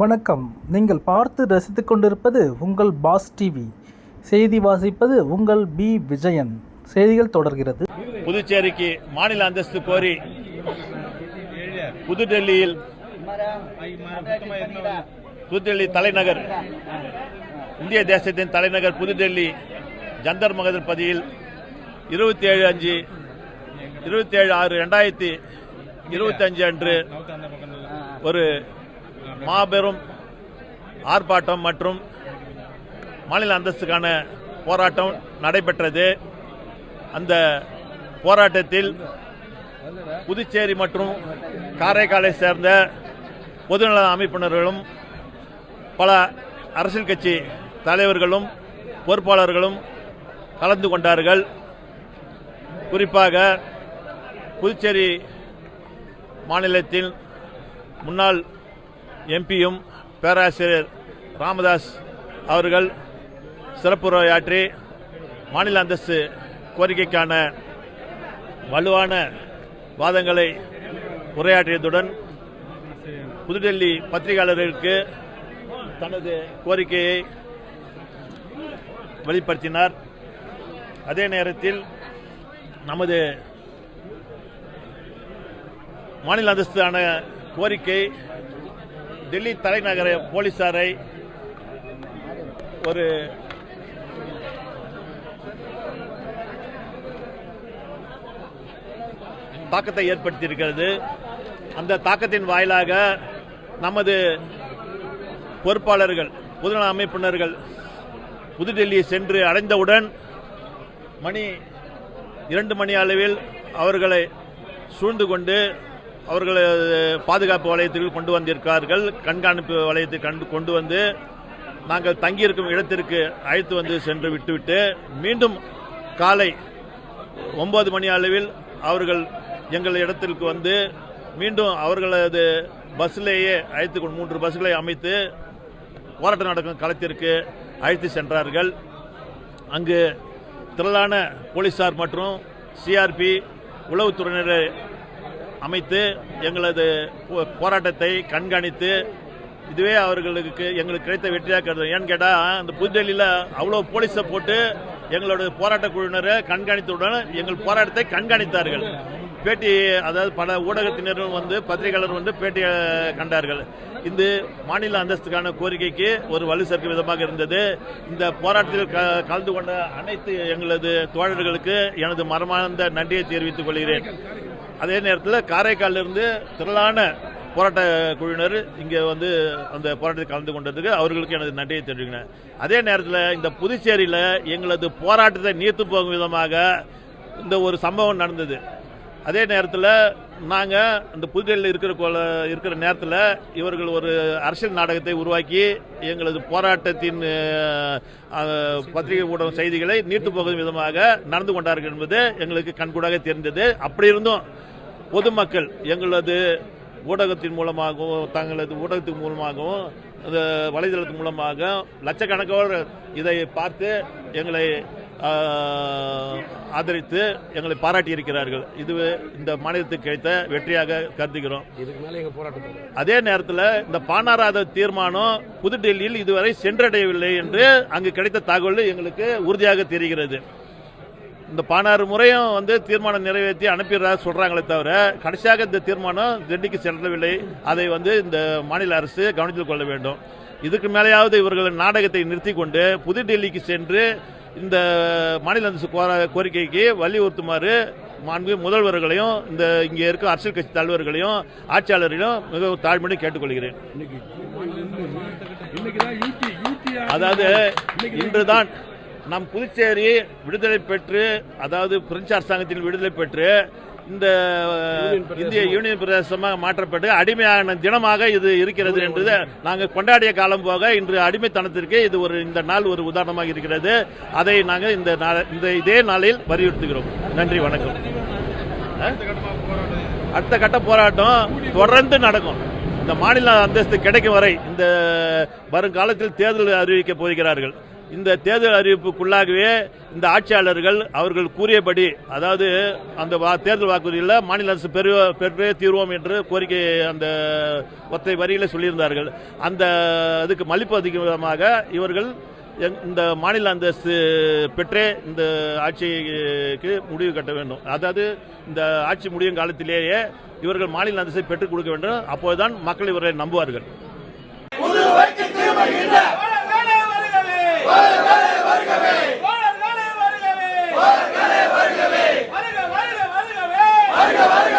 வணக்கம். நீங்கள் பார்த்து ரசித்து கொண்டிருப்பது உங்கள் பாஸ் டிவி. செய்தி வாசிப்பது உங்கள் பி. விஜயன். செய்திகள் தொடர்கிறது. புதுச்சேரிக்கு மாநில அந்தஸ்து கோரி புதுடெல்லியில் புதுடெல்லி தலைநகர் இந்திய தேசத்தின் தலைநகர் புதுடெல்லி ஜந்தர் மகதர் பதியில் இருபத்தி ஏழு அஞ்சு இருபத்தி ஏழு ஆறு ரெண்டாயிரத்தி இருபத்தி அஞ்சு அன்று ஒரு மாபெரும் ஆர்ப்பாட்டம் மற்றும் மாநில அந்தஸ்துக்கான போராட்டம் நடைபெற்றது. அந்த போராட்டத்தில் புதுச்சேரி மற்றும் காரைக்காலை சேர்ந்த பொதுநல அமைப்பினர்களும் பல அரசியல் கட்சி தலைவர்களும் பொறுப்பாளர்களும் கலந்து கொண்டார்கள். குறிப்பாக புதுச்சேரி மாநிலத்தில் முன்னாள் எம்பியும் பேராசிரியர் ராமதாஸ் அவர்கள் சிறப்புரையாற்றி மாநில அந்தஸ்து கோரிக்கைக்கான வலுவான வாதங்களை உரையாற்றியதுடன் புதுடெல்லி பத்திரிகையாளர்களுக்கு தனது கோரிக்கையை வெளிப்படுத்தினார். அதே நேரத்தில் நமது மாநில அந்தஸ்தான கோரிக்கை டெல்லி தலைநகர போலீசாரை ஒரு தாக்கத்தை ஏற்படுத்தியிருக்கிறது. அந்த தாக்கத்தின் வாயிலாக நமது பொறுப்பாளர்கள் பொதுநல அமைப்பினர்கள் புதுடெல்லியை சென்று அடைந்தவுடன் மணி இரண்டு மணி அளவில் அவர்களை சூழ்ந்து கொண்டு அவர்களை பாதுகாப்பு வளையத்திற்கு கொண்டு வந்திருக்கிறார்கள் கண்காணிப்பு வளையத்தை கண்டு கொண்டு வந்து நாங்கள் தங்கியிருக்கும் இடத்திற்கு அழைத்து வந்து சென்று விட்டுவிட்டு மீண்டும் காலை ஒன்பது மணி அளவில் அவர்கள் எங்கள் இடத்திற்கு வந்து மீண்டும் அவர்களது பஸ்ஸிலேயே அழைத்து கொண்டு மூன்று பஸ்களை அமைத்து போராட்டம் நடக்கும் களத்திற்கு அழைத்து சென்றார்கள். அங்கு திரளான போலீசார் மற்றும் சிஆர்பி உளவுத்துறையினரை அமைத்து எங்களது போ- போராட்டத்தை கண்காணித்து இதுவே அவர்களுக்கு எங்களுக்கு கிடைத்த வெற்றியாக கருது ஏன்னு கேட்டால் அந்த புதுடெல்லியில் அவ்வளோ போலீஸை போட்டு எங்களோட போராட்ட குழுவினரை கண்காணித்தவுடன் எங்கள் போராட்டத்தை கண்காணித்தார்கள். பேட்டி அதாவது பல ஊடகத்தினரும் வந்து பத்திரிகையாளர் வந்து பேட்டி கண்டார்கள். இந்த மாநில அந்தஸ்துக்கான கோரிக்கைக்கு ஒரு வலு சேர்க்கும் விதமாக இருந்தது. இந்த போராட்டத்தில் க- கலந்து கொண்ட அனைத்து எங்களது தோழர்களுக்கு எனது மரமார்ந்த நன்றியை தெரிவித்துக் கொள்கிறேன். அதே நேரத்தில் காரைக்காலில் இருந்து திரளான போராட்ட குழுவினர் இங்கே வந்து அந்த போராட்டத்தில் கலந்து கொண்டதுக்கு அவர்களுக்கு எனது நன்றியை தெரிவிக்கிறேன். அதே நேரத்தில் இந்த புதுச்சேரியில் எங்களது போராட்டத்தை நீர்த்து போகும் விதமாக இந்த ஒரு சம்பவம் நடந்தது. அதே நேரத்தில் நாங்கள் இந்த புதுடெல்லியில் இருக்கிற கொல- இருக்கிற நேரத்தில் இவர்கள் ஒரு அரசியல் நாடகத்தை உருவாக்கி எங்களது போராட்டத்தின் பத்திரிகை ஊடக செய்திகளை நீர்த்து போகும் விதமாக நடந்து கொண்டார்கள் என்பது எங்களுக்கு கண்கூடாக தெரிந்தது. அப்படி இருந்தும் பொதுமக்கள் எங்களது ஊடகத்தின் மூலமாகவும் தங்களது ஊடகத்தின் மூலமாகவும் வலைதளத்தின் மூலமாக லட்சக்கணக்கானோர் இதை பார்த்து எங்களை ஆதரித்து எங்களை பாராட்டியிருக்கிறார்கள். இது இந்த மாநிலத்துக்கு கிடைத்த வெற்றியாக கருதுகிறோம். அதே நேரத்தில் இந்த பானாராத தீர்மானம் புதுடெல்லியில் இதுவரை சென்றடையவில்லை என்று அங்கு கிடைத்த தகவல் எங்களுக்கு உறுதியாக தெரிகிறது. இந்த பானாறு முறையும் வந்து தீர்மானம் நிறைவேற்றி அனுப்பிடுறதா சொல்றாங்களே தவிர கடைசியாக இந்த தீர்மானம் டெல்லிக்கு செல்லவில்லை அதை வந்து இந்த மாநில அரசு கவனத்தில் கொள்ள வேண்டும். இதுக்கு மேலேயாவது இவர்கள் நாடகத்தை நிறுத்தி கொண்டு புதுடெல்லிக்கு சென்று இந்த மாநில அரசு கோர- கோரிக்கைக்கு வலியுறுத்துமாறு மாண்பு முதல்வர்களையும் இந்த இங்கே இருக்க அரசியல் கட்சி தலைவர்களையும் ஆட்சியாளர்களையும் மிகவும் தாழ்மையுடன் கேட்டுக்கொள்கிறேன். அதாவது இன்றுதான் நம் புதுச்சேரி விடுதலை பெற்று அதாவது பிரெஞ்சு அரசாங்கத்தில் விடுதலை பெற்று இந்த இந்திய யூனியன் பிரதேசமாக மாற்றப்பட்டு அடிமையான தினமாக இது இருக்கிறது என்றது நாங்கள் கொண்டாடிய காலம் போக இன்று அடிமைத்தனத்திற்கு இது ஒரு இந்த நாள் ஒரு உதாரணமாக இருக்கிறது. அதை நாங்கள் இந்த இந்த இதே நாளில் வலியுறுத்துகிறோம். நன்றி வணக்கம்? அடுத்த கட்ட போராட்டம் தொடர்ந்து நடக்கும். இந்த மாநில அந்தஸ்து கிடைக்கும் வரை இந்த வருங்காலத்தில் தேர்தல் அறிவிக்க போகிறார்கள். இந்த தேர்தல் அறிவிப்புக்குள்ளாகவே இந்த ஆட்சியாளர்கள் அவர்கள் கூறியபடி அதாவது அந்த தேர்தல் வாக்குறுதியில் மாநில அரசு பெரிய பெற்றே தீர்வோம் என்று கோரிக்கை அந்த ஒத்தை வரியில் சொல்லியிருந்தார்கள். அந்த அதுக்கு மலிப்பு அதிகமாக இவர்கள் இந்த மாநில அந்தஸ்து பெற்றே இந்த ஆட்சிக்கு முடிவு கட்ட வேண்டும். அதாவது இந்த ஆட்சி முடியும் காலத்திலேயே இவர்கள் மாநில அந்தஸ்தை பெற்றுக் கொடுக்க வேண்டும். அப்போதுதான் மக்கள் இவர்களை நம்புவார்கள். வருகவே. வருகவே வருக வருக